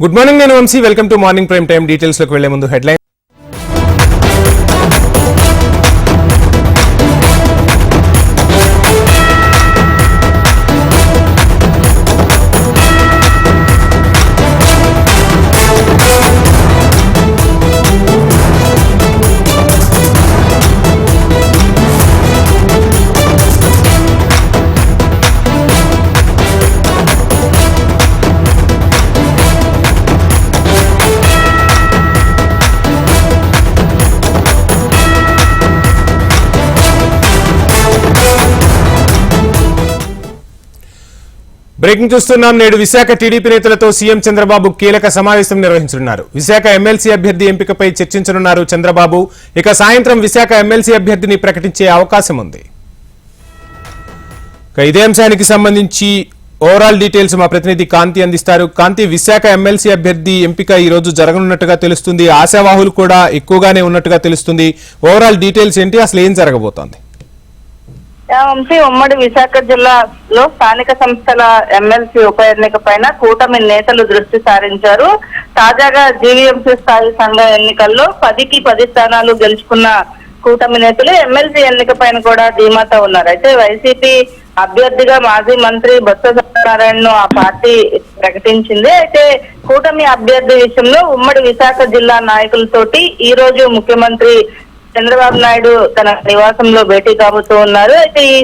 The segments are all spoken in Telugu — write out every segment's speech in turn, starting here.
గుడ్ మార్నింగ్ నేను Vamsi. Welcome to morning prime time డీటెయిల్స్లోకి వెళ్ళే ముందు హెడ్లైన్ బ్రేకింగ్ చూస్తున్నాం. నేడు విశాఖ టీడీపీ నేతలతో సీఎం చంద్రబాబు కీలక సమావేశం నిర్వహించనున్నారు. విశాఖ ఎమ్మెల్సీ అభ్యర్థి ఎంపికపై చర్చించనున్నారు చంద్రబాబు. ఇక సాయంత్రం విశాఖ ఎమ్మెల్సీ అభ్యర్థిని ప్రకటించే అవకాశం ఉంది. ఇదే అంశానికి సంబంధించి ఓవరాల్ డీటెయిల్స్ మా ప్రతినిధి కాంతి అందిస్తారు. కాంతి విశాఖ ఎమ్మెల్సీ అభ్యర్థి ఎంపిక ఈ రోజు జరగనున్నట్టుగా తెలుస్తుంది. ఆశావాహులు కూడా ఎక్కువగానే ఉన్నట్టుగా తెలుస్తుంది. ఓవరాల్ డీటెయిల్స్ ఏంటి? అసలు ఏం జరగబోతోంది? వంశీ ఉమ్మడి విశాఖ జిల్లాలో స్థానిక సంస్థల ఎమ్మెల్సీ ఉప ఎన్నిక పైన కూటమి నేతలు దృష్టి సారించారు. తాజాగా జీవీఎంసీ స్థాయి సంఘ ఎన్నికల్లో పదికి పది స్థానాలు గెలుచుకున్న కూటమి నేతలు ఎమ్మెల్సీ ఎన్నిక పైన కూడా ధీమాతో ఉన్నారు. అయితే వైసీపీ అభ్యర్థిగా మాజీ మంత్రి బొత్స సత్యనారాయణను ఆ పార్టీ ప్రకటించింది. అయితే కూటమి అభ్యర్థి విషయంలో ఉమ్మడి విశాఖ జిల్లా నాయకులతోటి ఈ రోజు ముఖ్యమంత్రి చంద్రబాబు నాయుడు తన నివాసంలో భేటీ కాబోతూ ఉన్నారు. అయితే ఈ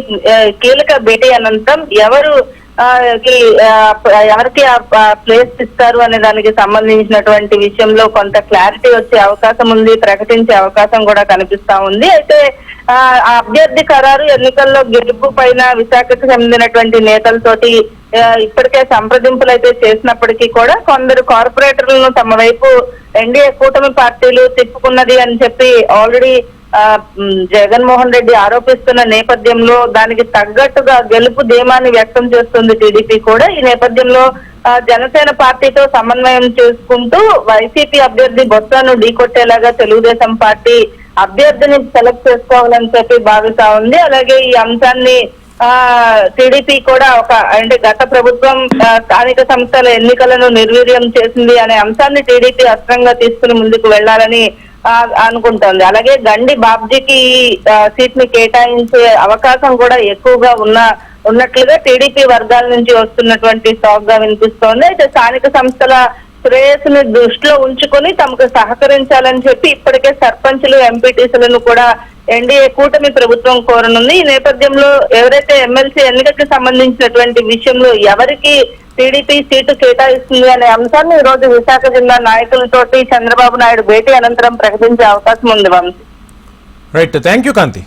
కీలక భేటీ అనంతరం ఎవరు ఆ, ఎవరికి ప్లేస్ ఇస్తారు అనే దానికి సంబంధించినటువంటి విషయంలో కొంత క్లారిటీ వచ్చే అవకాశం ఉంది ప్రకటించే అవకాశం కూడా కనిపిస్తా ఉంది. అయితే ఆ, అభ్యర్థి ఖరారు ఎన్నికల్లో గెలుపు పైన విశాఖకు చెందినటువంటి నేతలతోటి ఇప్పటికే సంప్రదింపులు అయితే చేసినప్పటికీ కూడా కొందరు కార్పొరేటర్లను తమ వైపు ఎన్డీఏ కూటమి పార్టీలు తిప్పుకున్నది అని చెప్పి ఆల్రెడీ ఆ, జగన్మోహన్ రెడ్డి ఆరోపిస్తున్న నేపథ్యంలో దానికి తగ్గట్టుగా గెలుపు ధీమాన్ని వ్యక్తం చేస్తుంది టీడీపీ కూడా. ఈ నేపథ్యంలో ఆ, జనసేన పార్టీతో సమన్వయం చేసుకుంటూ వైసీపీ అభ్యర్థి బొత్సను ఢీకొట్టేలాగా తెలుగుదేశం పార్టీ అభ్యర్థిని సెలెక్ట్ చేసుకోవాలని చెప్పి భావిస్తా ఉంది. అలాగే ఈ అంశాన్ని టీడీపీ కూడా ఒక అంటే గత ప్రభుత్వం స్థానిక సంస్థల ఎన్నికలను నిర్వీర్యం చేసింది అనే అంశాన్ని టీడీపీ అస్త్రంగా తీసుకుని ముందుకు వెళ్ళాలని అనుకుంటోంది. అలాగే గండి బాబ్జీకి సీట్ని కేటాయించే అవకాశం కూడా ఎక్కువగా ఉన్న ఉన్నట్లుగా టీడీపీ వర్గాల నుంచి వస్తున్నటువంటి టాక్గా వినిపిస్తోంది. అయితే స్థానిక సంస్థల శ్రేయస్సుని దృష్టిలో ఉంచుకొని తమకు సహకరించాలని చెప్పి ఇప్పటికే సర్పంచ్లు ఎంపీటీసీలను కూడా ఎన్డీఏ కూటమి ప్రభుత్వం కోరనుంది. ఈ నేపథ్యంలో ఎవరైతే ఎమ్మెల్సీ ఎన్నికకి సంబంధించినటువంటి విషయంలో ఎవరికి టీడీపీ సీటు కేటాయిస్తుంది అనే అంశాన్ని ఈ రోజు విశాఖ జిల్లా నాయకులతోటి చంద్రబాబు నాయుడు భేటీ అనంతరం ప్రకటించే అవకాశం ఉంది Vamsi. Right thank you Kanti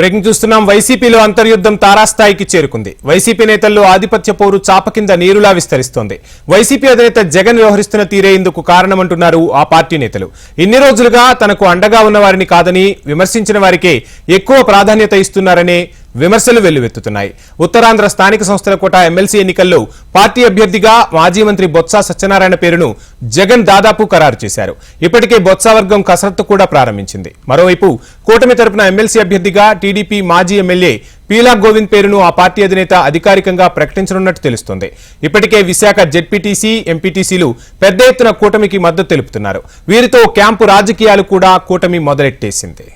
breaking చూస్తున్నాం. వైసీపీలో అంతర్యుద్ధం తారాస్థాయికి చేరుకుంది. వైసీపీ నేతల్లో ఆధిపత్య పోరు చాప కింద నీరులా విస్తరిస్తోంది. వైసీపీ అధినేత జగన్ వ్యవహరిస్తున్న తీరే ఇందుకు కారణమంటున్నారు ఆ పార్టీ నేతలు. ఇన్ని రోజులుగా తనకు అండగా ఉన్న వారిని కాదని విమర్శించిన వారికే ఎక్కువ ప్రాధాన్యత ఇస్తున్నారనే విమర్శలు వెల్లువెత్తుతున్నాయి. ఉత్తరాంధ్ర స్థానిక సంస్థల కోట ఎమ్మెల్సీ ఎన్నికల్లో పార్టీ అభ్యర్థిగా మాజీ మంత్రి బొత్స సత్యనారాయణ పేరును జగన్ దాదాపు ఖరారు చేశారు. ఇప్పటికే బొత్స వర్గం కసరత్తు కూడా ప్రారంభించింది. మరోవైపు కూటమి తరపున ఎమ్మెల్సీ అభ్యర్థిగా టీడీపీ మాజీ ఎమ్మెల్యే పీలా గోవింద్ పేరును ఆ పార్టీ అధినేత అధికారికంగా ప్రకటించనున్నట్టు తెలుస్తోంది. ఇప్పటికే విశాఖ జెడ్పీటీసీ ఎంపీటీసీలు పెద్ద ఎత్తున కూటమికి మద్దతు తెలుపుతున్నారు. వీరితో క్యాంపు రాజకీయాలు కూడా కూటమి మొదలెట్టేసింది.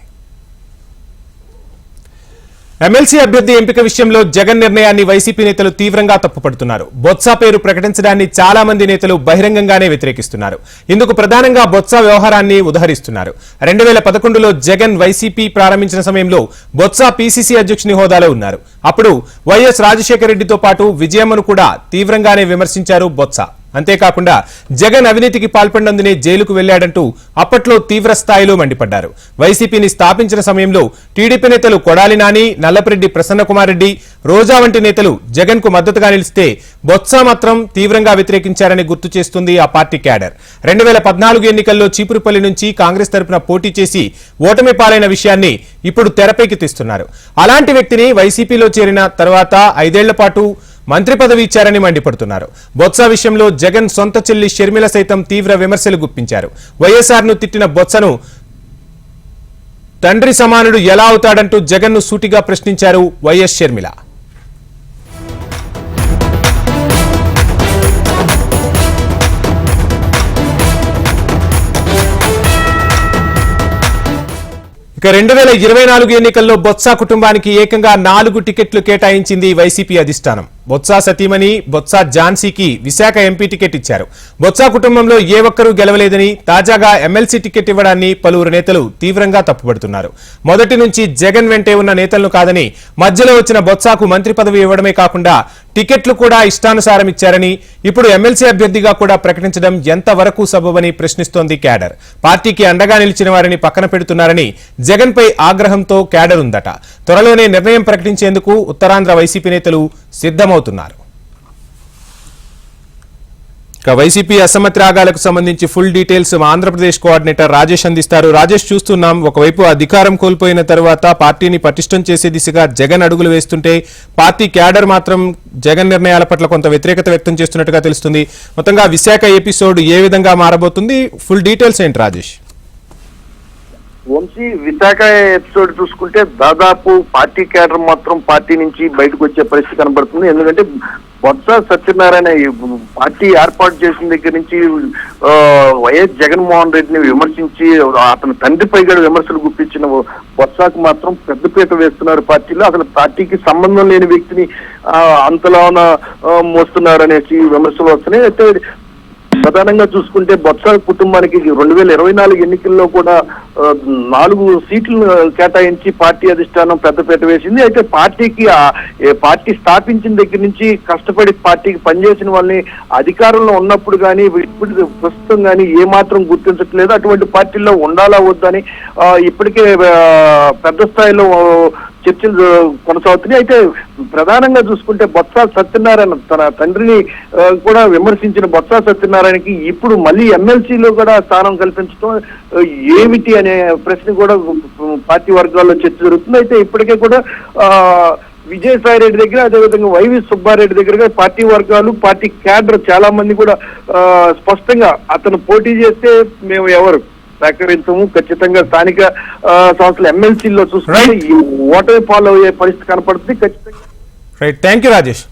ఎమ్మెల్సీ అభ్యర్థి ఎంపిక విషయంలో జగన్ నిర్ణయాన్ని వైసీపీ నేతలు తీవ్రంగా తప్పుపడుతున్నారు. బొత్స పేరు ప్రకటించడాన్ని చాలా మంది నేతలు బహిరంగంగానే వ్యతిరేకిస్తున్నారు. ఇందుకు ప్రధానంగా బొత్స వ్యవహారాన్ని ఉదహరిస్తున్నారు. రెండు వేల పదకొండులో జగన్ వైసీపీ ప్రారంభించిన సమయంలో బొత్స పీసీసీ అధ్యక్షుని హోదాలో ఉన్నారు. అప్పుడు వైఎస్ రాజశేఖర రెడ్డితో పాటు విజయమ్మను కూడా తీవ్రంగానే విమర్శించారు బొత్స. అంతేకాకుండా జగన్ అవినీతికి పాల్పడినందునే జైలుకు వెళ్ళాడంటూ అప్పట్లో తీవ్ర స్థాయిలో మండిపడ్డారు. వైసీపీని స్థాపించిన సమయంలో టీడీపీ నేతలు కొడాలి నాని నల్లపరెడ్డి ప్రసన్నకుమారెడ్డి రోజా వంటి నేతలు జగన్కు మద్దతుగా నిలిస్తే బొత్స మాత్రం తీవ్రంగా వ్యతిరేకించారని గుర్తు చేస్తుంది ఆ పార్టీ క్యాడర్. రెండు వేల పద్నాలుగు ఎన్నికల్లో చీపురుపల్లి నుంచి కాంగ్రెస్ తరపున పోటీ చేసి ఓటమి పాలైన విషయాన్ని ఇప్పుడు తెరపైకి తీస్తున్నారు. అలాంటి వ్యక్తిని వైసీపీలో చేరిన తర్వాత ఐదేళ్ళ పాటు మంత్రి పదవి ఇచ్చారని మండిపడుతున్నారు. బొత్స విషయంలో జగన్ సొంత చెల్లి షర్మిల సైతం తీవ్ర విమర్శలు గుప్పించారు. వైఎస్ఆర్ను తిట్టిన బొత్సను తండ్రి సమానుడు ఎలా అవుతాడంటూ జగన్ను సూటిగా ప్రశ్నించారు వైఎస్ షర్మిల. ఇక రెండు వేల ఇరవై నాలుగు ఎన్నికల్లో బొత్స కుటుంబానికి ఏకంగా నాలుగు టికెట్లు కేటాయించింది వైసీపీ అధిష్టానం. బొత్స సతీమణి బొత్స ఝాన్సీకి విశాఖ ఎంపీ టికెట్ ఇచ్చారు. బొత్స కుటుంబంలో ఏ ఒక్కరూ గెలవలేదని తాజాగా ఎమ్మెల్సీ టికెట్ ఇవ్వడాన్ని పలువురు నేతలు తీవ్రంగా తప్పుపడుతున్నారు. మొదటి నుంచి జగన్ వెంటే ఉన్న నేతలను కాదని మధ్యలో వచ్చిన బొత్సాకు మంత్రి పదవి ఇవ్వడమే కాకుండా టికెట్లు కూడా ఇష్టానుసారం ఇచ్చారని ఇప్పుడు ఎమ్మెల్సీ అభ్యర్థిగా కూడా ప్రకటించడం ఎంతవరకు సబబని ప్రశ్నిస్తోంది క్యాడర్. పార్టీకి అండగా నిలిచిన వారిని పక్కన పెడుతున్నారని జగన్పై ఆగ్రహంతో క్యాడర్ ఉందట. త్వరలోనే నిర్ణయం ప్రకటించేందుకు ఉత్తరాంధ్ర వైసీపీ నేతలు సిద్ధమవుతున్నారు. ఇక వైసీపీ అసమ్మతి రాగాలకు సంబంధించి ఫుల్ డీటెయిల్స్ మా ఆంధ్రప్రదేశ్ కోఆర్డినేటర్ రాజేష్ అందిస్తారు. రాజేష్ చూస్తున్నాం ఒకవైపు అధికారం కోల్పోయిన తర్వాత పార్టీని పటిష్టం చేసే దిశగా జగన్ అడుగులు వేస్తుంటే పార్టీ క్యాడర్ మాత్రం జగన్ నిర్ణయాల పట్ల కొంత వ్యతిరేకత వ్యక్తం చేస్తున్నట్టుగా తెలుస్తుంది. మొత్తంగా విశాఖ ఎపిసోడ్ ఏ విధంగా మారబోతుంది? ఫుల్ డీటెయిల్స్ ఏంటి రాజేష్? వంశీ విశాఖ ఎపిసోడ్ చూసుకుంటే దాదాపు పార్టీ క్యాడర్ మాత్రం పార్టీ నుంచి బయటకు వచ్చే పరిస్థితి కనబడుతుంది. ఎందుకంటే బొత్స సత్యనారాయణ పార్టీ ఏర్పాటు చేసిన దగ్గర నుంచి వైఎస్ జగన్మోహన్ రెడ్డిని విమర్శించి అతని తండ్రిపై కూడా విమర్శలు గుప్పించిన బొత్సకు మాత్రం పెద్దపీట వేస్తున్నారు పార్టీలో. అసలు పార్టీకి సంబంధం లేని వ్యక్తిని అంతలోన మోస్తున్నారు అనేసి విమర్శలు వస్తున్నాయి. అయితే ప్రధానంగా చూసుకుంటే బొత్స కుటుంబానికి రెండు వేల ఇరవై నాలుగు ఎన్నికల్లో కూడా నాలుగు సీట్లు కేటాయించి పార్టీ అధిష్టానం పెద్దపీట వేసింది. అయితే పార్టీకి పార్టీ స్థాపించిన దగ్గర నుంచి కష్టపడి పార్టీకి పనిచేసిన వాళ్ళని అధికారంలో ఉన్నప్పుడు కానీ ఇప్పుడు ప్రస్తుతం కానీ ఏమాత్రం గుర్తించట్లేదు. అటువంటి పార్టీల్లో ఉండాలా వద్దని ఇప్పటికే పెద్ద స్థాయిలో చర్చలు కొనసాగుతున్నాయి. అయితే ప్రధానంగా చూసుకుంటే బొత్స సత్యనారాయణ తన తండ్రిని కూడా విమర్శించిన బొత్స సత్యనారాయణకి ఇప్పుడు మళ్ళీ ఎమ్మెల్సీలో కూడా స్థానం కల్పించడం ఏమిటి అనే ప్రశ్న కూడా పార్టీ వర్గాల్లో చర్చ జరుగుతుంది. అయితే ఇప్పటికే కూడా విజయసాయి రెడ్డి దగ్గర అదేవిధంగా వైవి సుబ్బారెడ్డి దగ్గర పార్టీ వర్గాలు పార్టీ క్యాడర్ చాలా మంది కూడా స్పష్టంగా అతను పోటీ చేస్తే మేము ఎవరు? సహకరించము. ఖచ్చితంగా స్థానిక సంస్థల ఎమ్మెల్సీలో చూసుకుంటే ఈ ఓటమి పాలు అయ్యే పరిస్థితి కనపడుతుంది. ఖచ్చితంగా right thank you Rajesh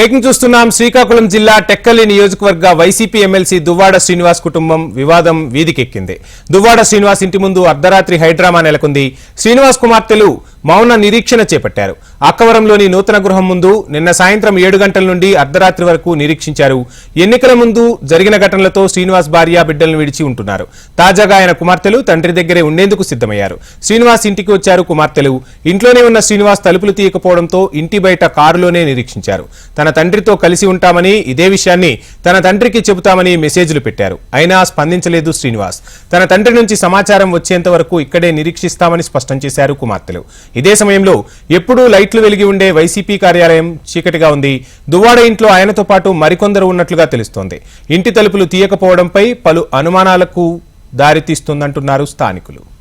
breaking చూస్తున్నాం. శ్రీకాకుళం జిల్లా టెక్కలి నియోజకవర్గ వైసీపీ ఎమ్మెల్సీ దువ్వాడ శ్రీనివాస్ కుటుంబం వివాదం వీధికెక్కింది. దువ్వాడ శ్రీనివాస్ ఇంటి ముందు అర్ధరాత్రి హైడ్రామా నెలకొంది. శ్రీనివాస్ కుమార్తెలు మౌన నిరీక్షణ చేపట్టారు. అక్కవరంలోని నూతన గృహం ముందు నిన్న సాయంత్రం ఏడు గంటల నుండి అర్ధరాత్రి వరకు నిరీక్షించారు. ఎన్నికల ముందు జరిగిన ఘటనలతో శ్రీనివాస్ భార్య బిడ్డలను విడిచి ఉంటున్నారు. తాజాగా ఆయన కుమార్తెలు తండ్రి దగ్గరే ఉండేందుకు సిద్ధమయ్యారు. శ్రీనివాస్ ఇంటికి వచ్చారు కుమార్తెలు. ఇంట్లోనే ఉన్న శ్రీనివాస్ తలుపులు తీయకపోవడంతో ఇంటి బయట కారులోనే నిరీక్షించారు. తన తండ్రితో కలిసి ఉంటామని ఇదే విషయాన్ని తన తండ్రికి చెబుతామని మెసేజ్లు పెట్టారు. అయినా స్పందించలేదు శ్రీనివాస్. తన తండ్రి నుంచి సమాచారం వచ్చేంత వరకు ఇక్కడే నిరీక్షిస్తామని స్పష్టం చేశారు కుమార్తెలు. ఇదే సమయంలో ఎప్పుడూ లైట్లు వెలిగి ఉండే వైసీపీ కార్యాలయం చీకటిగా ఉంది. దువ్వాడ ఇంట్లో ఆయనతో పాటు మరికొందరు ఉన్నట్లుగా తెలుస్తోంది. ఇంటి తలుపులు తీయకపోవడంపై పలు అనుమానాలకు దారితీస్తుందంటున్నారు స్థానికులు.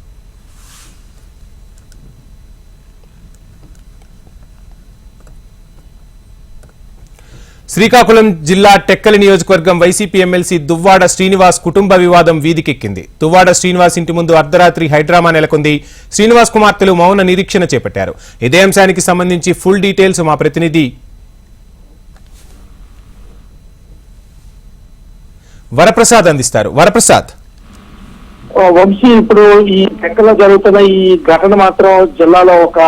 శ్రీకాకుళం జిల్లా టెక్కలి నియోజకవర్గం వైసీపీ ఎమ్మెల్సీ దువ్వాడ శ్రీనివాస్ కుటుంబ వివాదం వీధికెక్కింది. దువ్వాడ శ్రీనివాస్ ఇంటి ముందు అర్ధరాత్రి హైడ్రామా నెలకొంది. శ్రీనివాస్ కుమార్తెలు మౌన నిరీక్షణ చేపట్టారు. ఇదే అంశానికి సంబంధించి ఫుల్ డీటెయిల్స్ మా ప్రతినిధి వరప్రసాద్ అందిస్తారు. వరప్రసాద్. వంశీ ఇప్పుడు ఈ టెక్కలో జరుగుతున్న ఈ ఘటన మాత్రం జిల్లాలో ఒక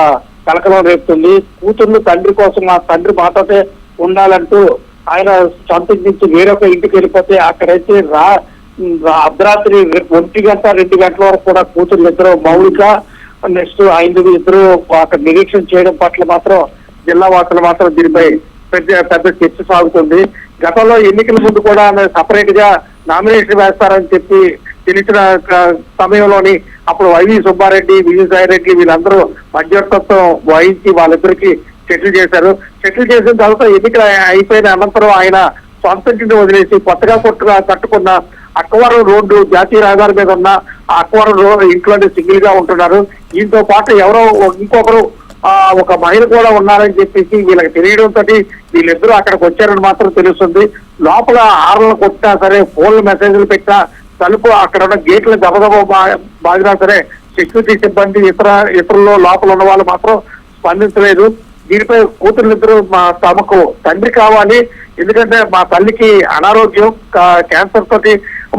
కలకలం రేపుతుంది. కూతుర్లు తండ్రి కోసం ఆ తండ్రి మాతోటే ఉండాలంటూ ఆయన సొంతకి నుంచి వేరొక ఇంటికి వెళ్ళిపోతే అక్కడైతే రా అర్ధరాత్రి ఒంటి గంట రెండు గంటల వరకు కూడా కూతురు ఇద్దరు మౌలిక నెక్స్ట్ ఐదు ఇద్దరు అక్కడ నిరీక్షణ చేయడం పట్ల మాత్రం జిల్లా వార్తలు మాత్రం దీనిపై పెద్ద పెద్ద చర్చ సాగుతుంది. గతంలో ఎన్నికల ముందు కూడా సపరేట్గా నామినేషన్ వేస్తారని చెప్పి తెలిసిన సమయంలోని అప్పుడు వైవి సుబ్బారెడ్డి విజయసాయి రెడ్డి వీళ్ళందరూ మధ్యవర్తత్వం వహించి వాళ్ళిద్దరికి సెటిల్ చేశారు. సెటిల్ చేసిన తర్వాత ఎన్నికలు అయిపోయిన అనంతరం ఆయన సొంత ఇంటిని వదిలేసి కొత్తగా కొట్టుగా కట్టుకున్న అక్కవరం రోడ్డు జాతీయ రహదారి మీద ఉన్న ఆ అక్కవరం రోడ్డు ఇంట్లోనే సింగిల్గా ఉంటున్నారు. దీంతో పాటు ఎవరో ఇంకొకరు ఆ ఒక మహిళ కూడా ఉన్నారని చెప్పేసి వీళ్ళకి తెలియడంతో వీళ్ళిద్దరూ అక్కడికి వచ్చారని మాత్రం తెలుస్తుంది. లోపల ఆర్లను కొట్టినా సరే ఫోన్లు మెసేజ్లు పెట్టినా తలుపు అక్కడ ఉన్న గేట్లు దబదబ బా- బాగినా సరే సెక్యూరిటీ సిబ్బంది ఇతర ఇతరుల్లో లోపల ఉన్న వాళ్ళు మాత్రం స్పందించలేదు. దీనిపై కూతురులిద్దరూ మా తమకు తండ్రి కావాలి. ఎందుకంటే మా తల్లికి అనారోగ్యం క్యాన్సర్ తోటి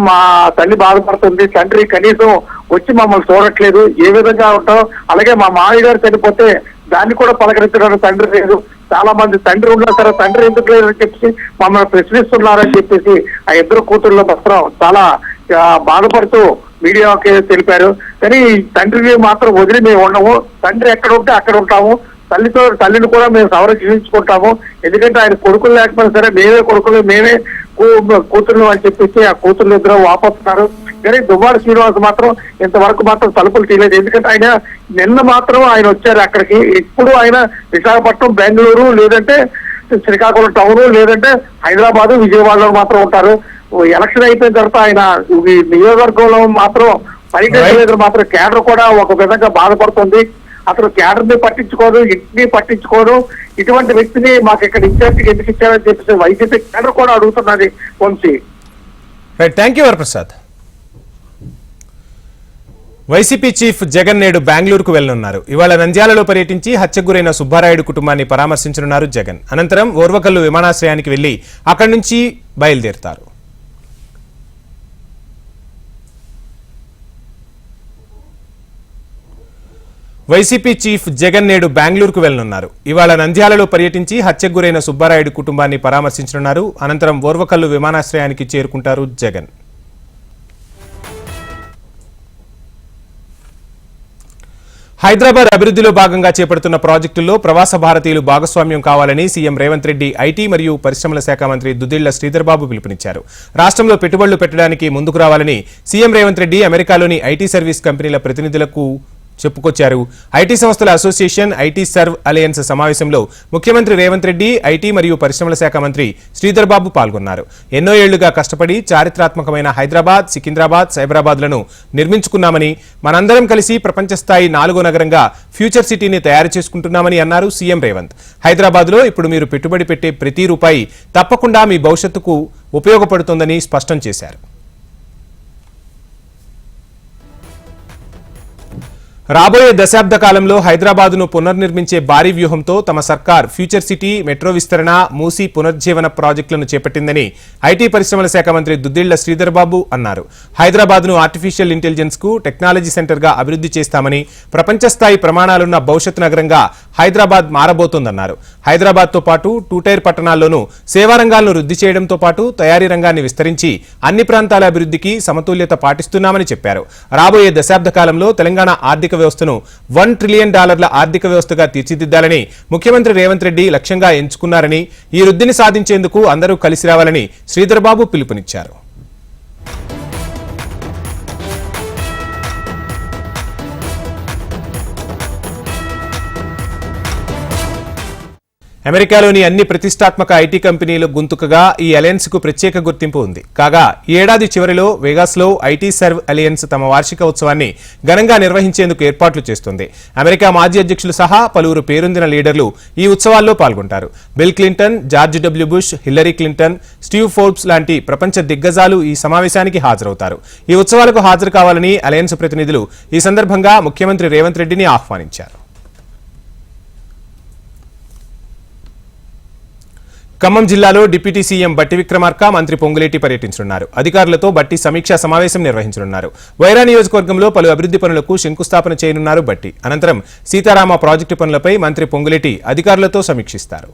మా తల్లి బాధపడుతుంది. తండ్రి కనీసం వచ్చి మమ్మల్ని చూడట్లేదు. ఏ విధంగా ఉంటాం అలాగే మా మామయ్య గారు చనిపోతే దాన్ని కూడా పలకరించడానికి తండ్రి లేదు. చాలా మంది తండ్రి ఉన్నా సరే తండ్రి ఎందుకు లేదని చెప్పి మమ్మల్ని ప్రశ్నిస్తున్నారని చెప్పేసి ఆ ఇద్దరు కూతుర్ల మాత్రం చాలా బాధపడుతూ మీడియాకి తెలిపారు. కానీ తండ్రిని మాత్రం వదిలి మేము ఉండము. తండ్రి ఎక్కడ ఉంటే అక్కడ ఉంటాము. తల్లితో తల్లిని కూడా మేము సంరక్షించుకుంటాము. ఎందుకంటే ఆయన కొడుకులు లేకపోయినా సరే మేమే కొడుకులు మేమే కూతుర్లు అని చెప్పేసి ఆ కూతుర్లు ఇద్దరు వాపోతున్నారు. కానీ దువ్వాడ శ్రీనివాస్ మాత్రం ఇంతవరకు మాత్రం తలుపులు తీయలేదు. ఎందుకంటే ఆయన నిన్న మాత్రం ఆయన వచ్చారు అక్కడికి. ఎప్పుడు ఆయన విశాఖపట్నం బెంగళూరు లేదంటే శ్రీకాకుళం టౌన్ లేదంటే హైదరాబాద్ విజయవాడలో మాత్రం ఉంటారు. ఎలక్షన్ అయిపోయిన తర్వాత ఆయన ఈ నియోజకవర్గంలో మాత్రం పర్యటించలేదు మాత్రం కేడర్ కూడా ఒక విధంగా బాధపడుతుంది. అతను కేడర్ని పట్టించుకోదు ఇంటిని పట్టించుకోరు ఇటువంటి వ్యక్తిని మాకు ఇక్కడ ఇన్ఛార్జికి ఎందుకు ఇచ్చారని చెప్పేసి వైసీపీ క్యాడర్ కూడా అడుగుతున్నది Vamsi. Thank you Varaprasad. YCP chief Jagan నేడు బెంగళూరుకు వెళ్ళనున్నారు ఇవాళ నంద్యాలలో పర్యటించి హత్యకు గురైన సుబ్బారాయుడు కుటుంబాన్ని పరామర్శించనున్నారు జగన్. అనంతరం ఓర్వకల్లు విమానాశ్రయానికి వెళ్ళి అక్కడి నుంచి బయలుదేరుతారు. వైసీపీ చీఫ్ జగన్ నేడు బెంగళూరుకు వెళ్ళనున్నారు ఇవాళ నంద్యాలలో పర్యటించి హత్యకు గురైన సుబ్బారాయుడు కుటుంబాన్ని పరామర్శించనున్నారు. అనంతరం ఓర్వకల్లు విమానాశ్రయానికి చేరుకుంటారు జగన్. హైదరాబాద్ అభివృద్ధిలో భాగంగా చేపడుతున్న ప్రాజెక్టుల్లో ప్రవాస భారతీయులు భాగస్వామ్యం కావాలని సీఎం రేవంత్ రెడ్డి ఐటీ మరియు పరిశ్రమల శాఖ మంత్రి దుద్దిళ్ళ శ్రీధర్బాబు పిలుపునిచ్చారు. రాష్ట్రంలో పెట్టుబడులు పెట్టడానికి ముందుకు రావాలని సీఎం రేవంత్ రెడ్డి అమెరికాలోని ఐటీ సర్వీస్ కంపెనీల ప్రతినిధులకు చెప్పుకొచ్చారు. ఐటీ సంస్థల అసోసియేషన్ ఐటీ సర్వ్ అలయన్స్ సమావేశంలో ముఖ్యమంత్రి రేవంత్ రెడ్డి ఐటీ మరియు పరిశ్రమల శాఖ మంత్రి శ్రీధర్ బాబు పాల్గొన్నారు. ఎన్నో ఏళ్ళుగా కష్టపడి చారిత్రాత్మకమైన హైదరాబాద్ సికింద్రాబాద్ సైబరాబాద్లను నిర్మించుకున్నామని మనందరం కలిసి ప్రపంచ స్థాయి నాలుగో నగరంగా ఫ్యూచర్ సిటీని తయారు చేసుకుంటున్నామని అన్నారు సీఎం రేవంత్. హైదరాబాద్లో ఇప్పుడు మీరు పెట్టుబడి పెట్టే ప్రతి రూపాయి తప్పకుండా మీ భవిష్యత్తుకు ఉపయోగపడుతుందని స్పష్టం చేశారు. రాబోయే దశాబ్ద కాలంలో హైదరాబాద్ను పునర్నిర్మించే భారీ వ్యూహంతో తమ సర్కార్ ఫ్యూచర్ సిటీ మెట్రో విస్తరణ మూసీ పునర్జీవన ప్రాజెక్టులను చేపట్టిందని ఐటీ పరిశ్రమల శాఖ మంత్రి దుద్దిళ్ళ శ్రీధర్బాబు అన్నారు. హైదరాబాద్ను ఆర్టిఫిషియల్ ఇంటెలిజెన్స్కు టెక్నాలజీ సెంటర్గా అభివృద్ధి చేస్తామని ప్రపంచస్థాయి ప్రమాణాలున్న భవిష్యత్ నగరంగా హైదరాబాద్ మారబోతోందన్నారు. హైదరాబాద్తో పాటు టూటైర్ పట్టణాల్లోనూ సేవారంగాలను వృద్ధి చేయడంతో పాటు తయారీ రంగాన్ని విస్తరించి అన్ని ప్రాంతాల అభివృద్ధికి సమతుల్యత పాటిస్తున్నామని చెప్పారు. రాబోయే దశాబ్ద కాలంలో తెలంగాణ ఆర్థిక వ్యవస్థను వన్ ట్రిలియన్ డాలర్ల ఆర్థిక వ్యవస్థగా తీర్చిదిద్దాలని ముఖ్యమంత్రి రేవంత్ రెడ్డి లక్ష్యంగా ఎంచుకున్నారని ఈ వృద్ధిని సాధించేందుకు అందరూ కలిసి రావాలని శ్రీధర్బాబు పిలుపునిచ్చారు. అమెరికాలోని అన్ని ప్రతిష్టాత్మక ఐటీ కంపెనీలు గుంతుకగా ఈ అలయన్స్కు ప్రత్యేక గుర్తింపు ఉంది. కాగా ఏడాది చివరిలో వెగాస్లో ఐటీ సర్వ్ అలయన్స్ తమ వార్షిక ఉత్సవాన్ని ఘనంగా నిర్వహించేందుకు ఏర్పాట్లు చేస్తుంది. అమెరికా మాజీ అధ్యక్షులు సహా పలువురు పేరొందిన లీడర్లు ఈ ఉత్సవాల్లో పాల్గొంటారు. Bill Clinton George W Bush Hillary Clinton Steve Forbes లాంటి ప్రపంచ దిగ్గజాలు ఈ సమావేశానికి హాజరవుతారు. ఈ ఉత్సవాలకు హాజరు కావాలని అలయన్స్ ప్రతినిధులు ఈ సందర్భంగా ముఖ్యమంత్రి రేవంత్ రెడ్డిని ఆహ్వానించారు. ఖమ్మం జిల్లాలో డిప్యూటీ సీఎం బట్టి విక్రమార్క మంత్రి పొంగులేటి పర్యటించనున్నారు. అధికారులతో బట్టి సమీక్షా సమావేశం నిర్వహించనున్నారు. వైరా నియోజకవర్గంలో పలు అభివృద్ధి పనులకు శంకుస్థాపన చేయనున్నారు బట్టి. అనంతరం సీతారామ ప్రాజెక్టు పనులపై మంత్రి పొంగులేటి అధికారులతో సమీక్షిస్తారు.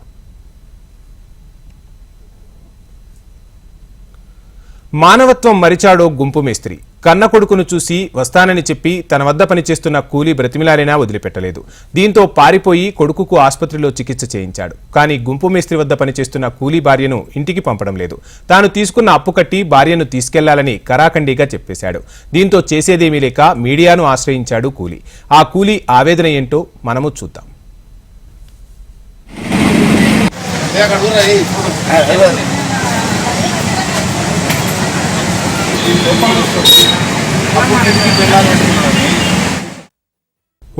మానవత్వం మరిచాడో గుంపు మేస్త్రి. కన్న కొడుకును చూసి వస్తానని చెప్పి తన వద్ద పనిచేస్తున్న కూలీ బ్రతిమిలారినా వదిలిపెట్టలేదు. దీంతో పారిపోయి కొడుకుకు ఆసుపత్రిలో చికిత్స చేయించాడు. కానీ గుంపు మేస్త్రి వద్ద పనిచేస్తున్న కూలీ భార్యను ఇంటికి పంపడం లేదు. తాను తీసుకున్న అప్పు కట్టి భార్యను తీసుకెళ్ళాలని కరాఖండిగా చెప్పేశాడు. దీంతో చేసేదేమీ లేక మీడియాను ఆశ్రయించాడు కూలీ. ఆ కూలీ ఆవేదన ఏంటో మనము చూద్దాం.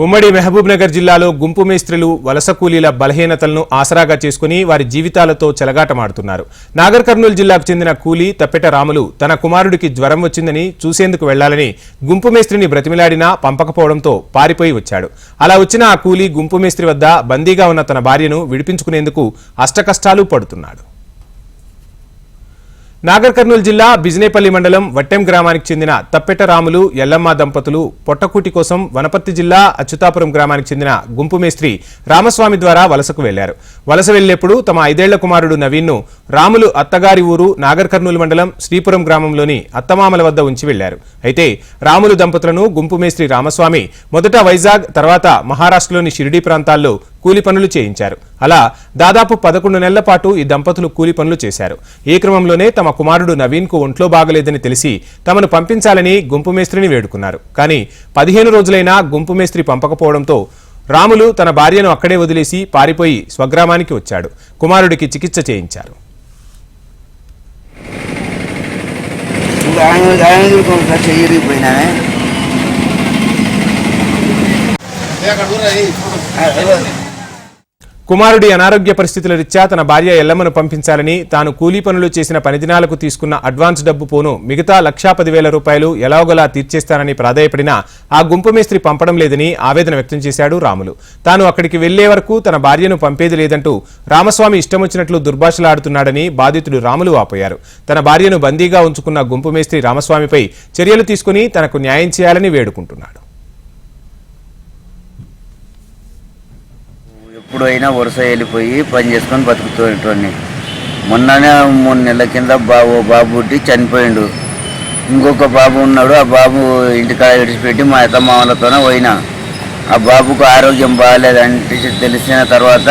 ఉమ్మడి మహబూబ్ నగర్ జిల్లాలో గుంపు మేస్త్రులు వలస కూలీల బలహీనతలను ఆసరాగా చేసుకుని వారి జీవితాలతో చెలగాటమాడుతున్నారు. నాగర్ కర్నూలు జిల్లాకు చెందిన కూలీ తప్పెట రాములు తన కుమారుడికి జ్వరం వచ్చిందని చూసేందుకు వెళ్ళాలని గుంపు మేస్త్రిని బ్రతిమిలాడినా పంపకపోవడంతో పారిపోయి వచ్చాడు. అలా వచ్చిన ఆ కూలీ గుంపు మేస్త్రి వద్ద బందీగా ఉన్న తన భార్యను విడిపించుకునేందుకు అష్టకష్టాలు పడుతున్నాడు. నాగర్ కర్నూలు జిల్లా బిజినేపల్లి మండలం వట్టెం గ్రామానికి చెందిన తప్పెట రాములు ఎల్లమ్మ దంపతులు పొట్టకూటి కోసం వనపర్తి జిల్లా అచ్యుతాపురం గ్రామానికి చెందిన గుంపు మేస్త్రి రామస్వామి ద్వారా వలసకు వెళ్ళారు. వలస వెళ్ళేప్పుడు తమ ఐదేళ్ళ కుమారుడు నవీన్ను రాములు అత్తగారి ఊరు నాగర్ కర్నూలు మండలం శ్రీపురం గ్రామంలోని అత్తమామల వద్ద ఉంచి వెళ్ళారు. అయితే రాములు దంపతులను గుంపు మేస్త్రి రామస్వామి మొదట వైజాగ్ తర్వాత మహారాష్ట్రలోని షిరిడీ ప్రాంతాల్లో కూలి పనులు చేయించారు. అలా దాదాపు పదకొండు నెలల పాటు ఈ దంపతులు కూలి పనులు చేశారు. ఈ క్రమంలోనే తమ కుమారుడు నవీన్కు ఒంట్లో బాగలేదని తెలిసి తమను పంపించాలని గుంపు మేస్త్రిని వేడుకున్నారు. కానీ పదిహేను రోజులైనా గుంపు మేస్త్రి పంపకపోవడంతో రాములు తన భార్యను అక్కడే వదిలేసి పారిపోయి స్వగ్రామానికి వచ్చాడు. కుమారుడికి చికిత్స చేయించారు. చెయ్యిరిగిపోయినామే కుమారుడి అనారోగ్య పరిస్థితుల రీత్యా తన భార్య ఎల్లమ్మను పంపించాలని తాను కూలీ పనులు చేసిన పనిదినాలకు తీసుకున్న అడ్వాన్స్ డబ్బు పోను మిగతా లక్షా పదివేల రూపాయలు ఎలాగోలా తీర్చేస్తానని ప్రాధాయపడినా ఆ గుంపు మేస్త్రి పంపడం లేదని ఆవేదన వ్యక్తం చేశాడు రాములు. తాను అక్కడికి వెళ్ళే వరకు తన భార్యను పంపేది లేదంటూ రామస్వామి ఇష్టం వచ్చినట్లు దుర్భాషలాడుతున్నాడని బాధితుడు రాములు ఆపోయారు తన భార్యను బందీగా ఉంచుకున్న గుంపు మేస్త్రి రామస్వామిపై చర్యలు తీసుకుని తనకు న్యాయం చేయాలని వేడుకుంటున్నాడు. ఎప్పుడైనా వరుస వెళ్ళిపోయి పని చేసుకొని బతుకుతున్నటువంటి మొన్ననే మూడు నెలల కింద బాబు బాబు పుట్టి చనిపోయిండు. ఇంకొక బాబు ఉన్నాడు ఆ బాబు ఇంటికాడ విడిచిపెట్టి మా అత్తమామలతోనే పోయినా. ఆ బాబుకు ఆరోగ్యం బాగాలేదంటే తెలిసిన తర్వాత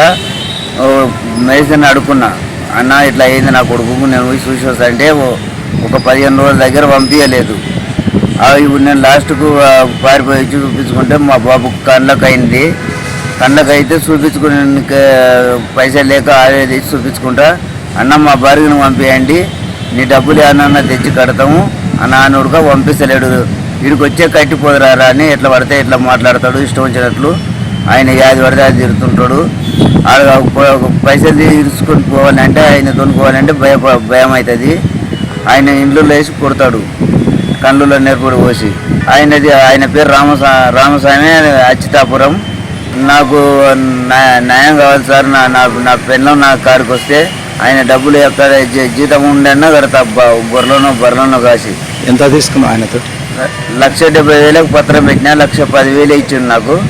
మెడిసిన్ మేసన్ అన్న ఇట్లా అయింది నా కొడుకు నేను పోయి చూసి వస్తాంటే ఒక పదిహేను రోజుల దగ్గర పంపించలేదు. అవి ఇప్పుడు నేను లాస్ట్కు పారిపోయి చూపించుకుంటే మా బాబు కళ్ళకు అయింది. కండకైతే చూపించుకునే పైసలు లేక ఆవేది ఇచ్చి చూపించుకుంటా. అన్న మా భార్యను పంపించండి నీ డబ్బులు ఏమన్నా తెచ్చి కడతాము. అని అనుడుగా పంపిస్తలేడు. వీడికి వచ్చే కట్టిపోదురారా అని ఎట్లా పడితే ఎట్లా మాట్లాడతాడు ఇష్టం వచ్చినట్లు. ఆయన యాది పడితే అది తిరుగుతుంటాడు ఆడ పైసలు తీసుకొని పోవాలంటే ఆయన తోనుకోవాలంటే భయ భయం అవుతుంది ఆయన ఇండ్లు వేసి కొడతాడు. కళ్ళులో నేర్పుడు పోసి. ఆయనది ఆయన పేరు రామసా రామస్వామి అచ్యుతాపురం నాకు న్యా- న్యాయం కావాలి సార్. నా నా నా పెన్లం నా కారుకి వస్తే ఆయన డబ్బులు ఎక్కడ జీతం ఉండన్నా కడతా? బ- బొర్రలోనో బర్రలోనో కాసి. ఎంత తీసుకున్నావు ఆయనతో? లక్ష డెబ్బై వేలకు పత్రం పెట్టినా లక్ష పదివేలు ఇచ్చిండు నాకు.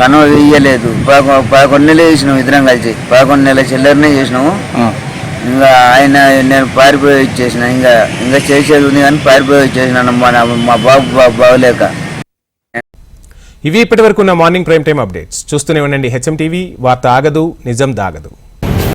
కనుమ ఇయ్యలేదు. పదకొ- పదకొండు నెలలు చేసినాము ఇద్దరం కలిసి. పదకొండు నెలల చిల్లరనే చేసినాము. ఇంకా ఆయన నేను పారిపోయి వచ్చేసిన. ఇంకా ఇంకా చేసేది ఉంది కానీ పారిపోయి వచ్చేసినాను మా మా బాబు బాగోలేక. ఇవి ఇప్పటివరకు ఉన్న మార్నింగ్ ప్రైమ్ టైం అప్డేట్స్. చూస్తూనే ఉండండి. హెచ్ఎం టీవీ వార్త ఆగదు నిజం దాగదు.